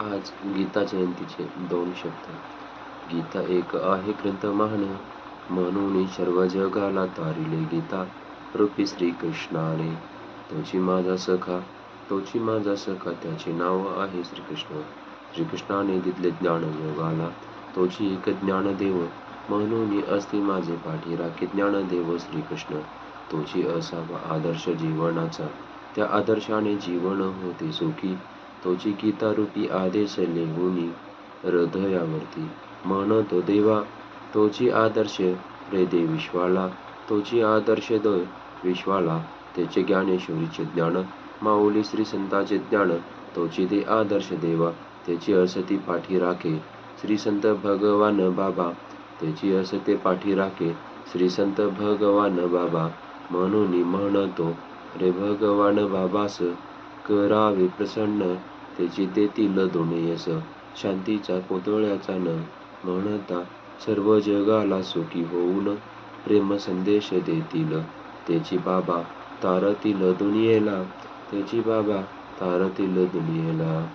आज गीता जयंतीचे दोन शब्द. गीता एक आहे ग्रंथ महान म्हणून सर्व जगाला तारिले गीता. रूपी श्रीकृष्णाने तोची माझा सखा तोची माझा सखा त्याचे नाव आहे श्रीकृष्ण. श्रीकृष्णाने दिले ज्ञान योगाला. तोची एक ज्ञानदेव म्हणून असते माझे पाठी राखी ज्ञानदेव श्रीकृष्ण. तोची असावा आदर्श जीवनाचा. त्या आदर्शाने जीवन होते सुखी. तोची गीतारूपी आदेश लिहुनी हृदयावरती. म्हणतो देवा तोची आदर्श रे दे विश्वाला तोची आदर्श द विश्वाला त्याचे ज्ञानेश्वरीचे ज्ञान माऊली श्री संताचे ज्ञान तोची दे आदर्श देवा त्याची असती पाठी राखे श्री संत भगवान बाबा त्याची असते पाठी राखे श्री संत भगवान बाबा. म्हणून म्हणतो रे भगवान बाबास करावे प्रसन्न त्याची देतील दोन यश शांतीचा पुतळ्याचा न म्हणता सर्व जगाला सुखी होऊन प्रेम संदेश देतील. त्याची बाबा तारतील दुनियेला. त्याची बाबा तारतील दुनियेला.